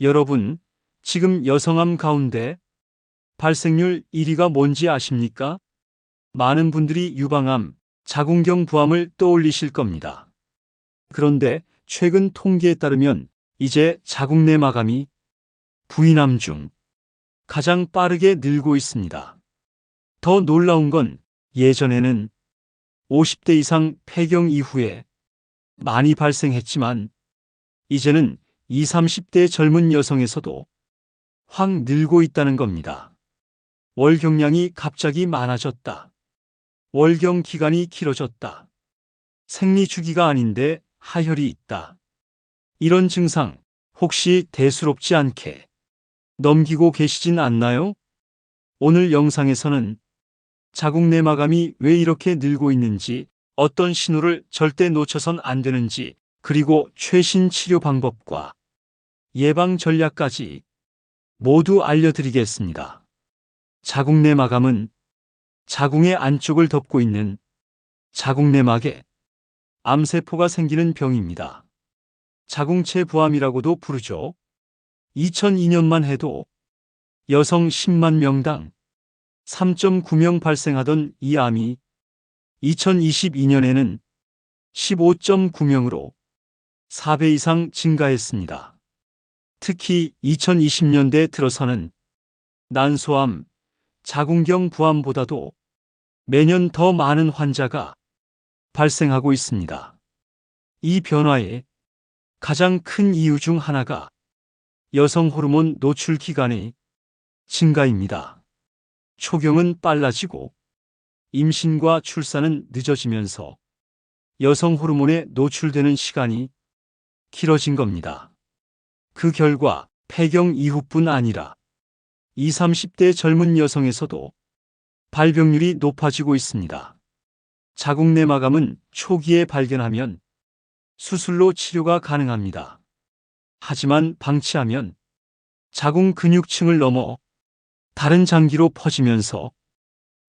여러분, 지금 여성암 가운데 발생률 1위가 뭔지 아십니까? 많은 분들이 유방암, 자궁경 부암을 떠올리실 겁니다. 그런데 최근 통계에 따르면 이제 자궁 내 마감이 부인암 중 가장 빠르게 늘고 있습니다. 더 놀라운 건 예전에는 50대 이상 폐경 이후에 많이 발생했지만 이제는 20, 30대 젊은 여성에서도 확 늘고 있다는 겁니다. 월경량이 갑자기 많아졌다. 월경 기간이 길어졌다. 생리 주기가 아닌데 하혈이 있다. 이런 증상 혹시 대수롭지 않게 넘기고 계시진 않나요? 오늘 영상에서는 자궁 내마감이 왜 이렇게 늘고 있는지, 어떤 신호를 절대 놓쳐선 안 되는지, 그리고 최신 치료 방법과 예방 전략까지 모두 알려드리겠습니다. 자궁 내마감은 자궁의 안쪽을 덮고 있는 자궁 내막에 암세포가 생기는 병입니다. 자궁체 부암이라고도 부르죠. 2002년만 해도 여성 10만 명당 3.9명 발생하던 이 암이 2022년에는 15.9명으로 4배 이상 증가했습니다. 특히 2020년대 들어서는 난소암, 자궁경 부암보다도 매년 더 많은 환자가 발생하고 있습니다. 이 변화의 가장 큰 이유 중 하나가 여성 호르몬 노출 기간의 증가입니다. 초경은 빨라지고 임신과 출산은 늦어지면서 여성 호르몬에 노출되는 시간이 길어진 겁니다. 그 결과 폐경 이후뿐 아니라 20, 30대 젊은 여성에서도 발병률이 높아지고 있습니다. 자궁 내 마감은 초기에 발견하면 수술로 치료가 가능합니다. 하지만 방치하면 자궁 근육층을 넘어 다른 장기로 퍼지면서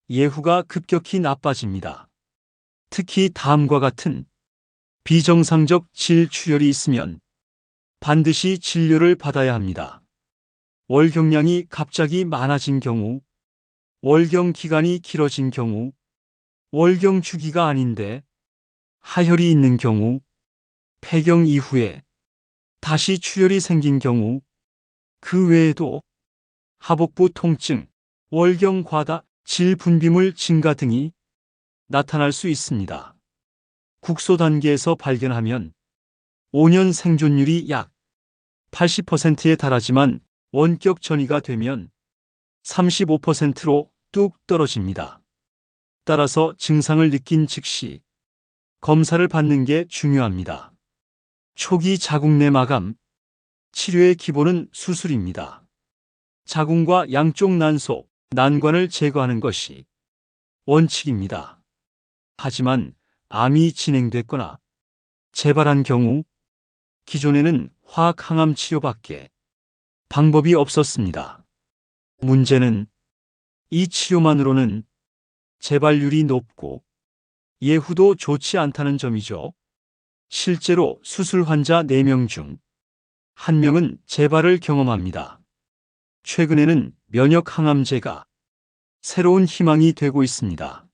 예후가 급격히 나빠집니다. 특히 다음과 같은 비정상적 질출혈이 있으면 반드시 진료를 받아야 합니다. 월경량이 갑자기 많아진 경우, 월경 기간이 길어진 경우, 월경 주기가 아닌데 하혈이 있는 경우, 폐경 이후에 다시 출혈이 생긴 경우, 그 외에도 하복부 통증, 월경 과다, 질 분비물 증가 등이 나타날 수 있습니다. 국소 단계에서 발견하면 5년 생존율이 약 80%에 달하지만 원격 전이가 되면 35%로 뚝 떨어집니다. 따라서 증상을 느낀 즉시 검사를 받는 게 중요합니다. 초기 자궁 내 마감 치료의 기본은 수술입니다. 자궁과 양쪽 난소, 난관을 제거하는 것이 원칙입니다. 하지만 암이 진행됐거나 재발한 경우 기존에는 화학 항암 치료밖에 방법이 없었습니다. 문제는 이 치료만으로는 재발률이 높고 예후도 좋지 않다는 점이죠. 실제로 수술 환자 4명 중 1명은 재발을 경험합니다. 최근에는 면역 항암제가 새로운 희망이 되고 있습니다.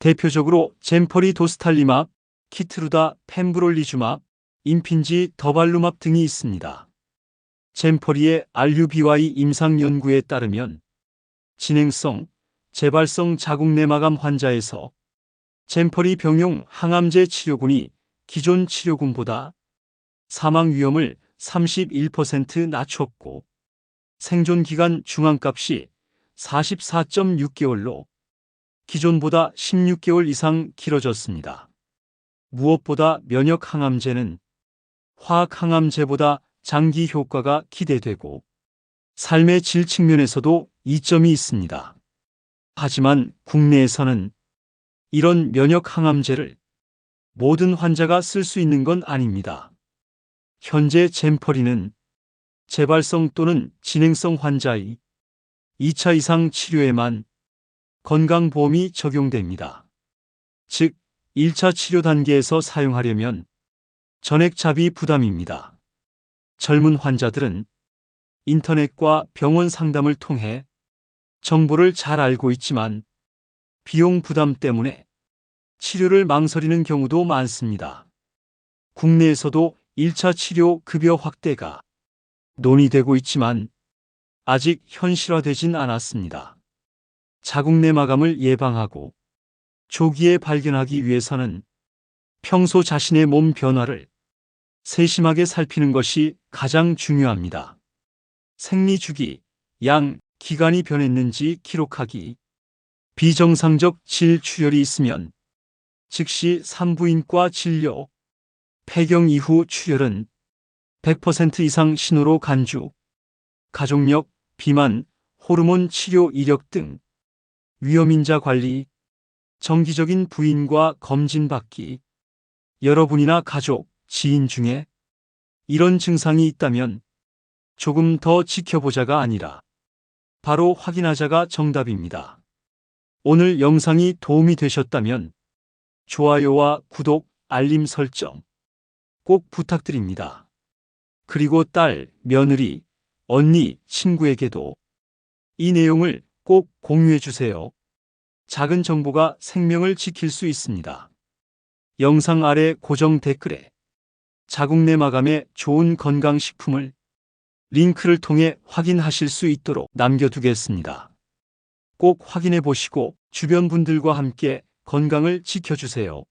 대표적으로 젠퍼리 도스탈리맙, 키트루다 펜브롤리주맙, 임핀지 더발루맙 등이 있습니다. 젠퍼리의 RUBY 임상 연구에 따르면 진행성, 재발성 자궁 내마감 환자에서 젠퍼리 병용 항암제 치료군이 기존 치료군보다 사망 위험을 31% 낮췄고 생존 기간 중앙값이 44.6개월로 기존보다 16개월 이상 길어졌습니다. 무엇보다 면역 항암제는 화학 항암제보다 장기 효과가 기대되고 삶의 질 측면에서도 이점이 있습니다. 하지만 국내에서는 이런 면역 항암제를 모든 환자가 쓸 수 있는 건 아닙니다. 현재 젠퍼리는 재발성 또는 진행성 환자의 2차 이상 치료에만 건강보험이 적용됩니다. 즉, 1차 치료 단계에서 사용하려면 전액 자비 부담입니다. 젊은 환자들은 인터넷과 병원 상담을 통해 정보를 잘 알고 있지만 비용 부담 때문에 치료를 망설이는 경우도 많습니다. 국내에서도 1차 치료 급여 확대가 논의되고 있지만 아직 현실화되진 않았습니다. 자궁 내 마감을 예방하고 조기에 발견하기 위해서는 평소 자신의 몸 변화를 세심하게 살피는 것이 가장 중요합니다. 생리 주기, 양, 기간이 변했는지 기록하기, 비정상적 질 출혈이 있으면 즉시 산부인과 진료, 폐경 이후 출혈은 100% 이상 신호로 간주, 가족력, 비만, 호르몬 치료 이력 등. 위험인자 관리, 정기적인 부인과 검진 받기, 여러분이나 가족, 지인 중에 이런 증상이 있다면 조금 더 지켜보자가 아니라 바로 확인하자가 정답입니다. 오늘 영상이 도움이 되셨다면 좋아요와 구독, 알림 설정 꼭 부탁드립니다. 그리고 딸, 며느리, 언니, 친구에게도 이 내용을 꼭 공유해 주세요. 작은 정보가 생명을 지킬 수 있습니다. 영상 아래 고정 댓글에 자궁 내 마감에 좋은 건강식품을 링크를 통해 확인하실 수 있도록 남겨두겠습니다. 꼭 확인해 보시고 주변 분들과 함께 건강을 지켜주세요.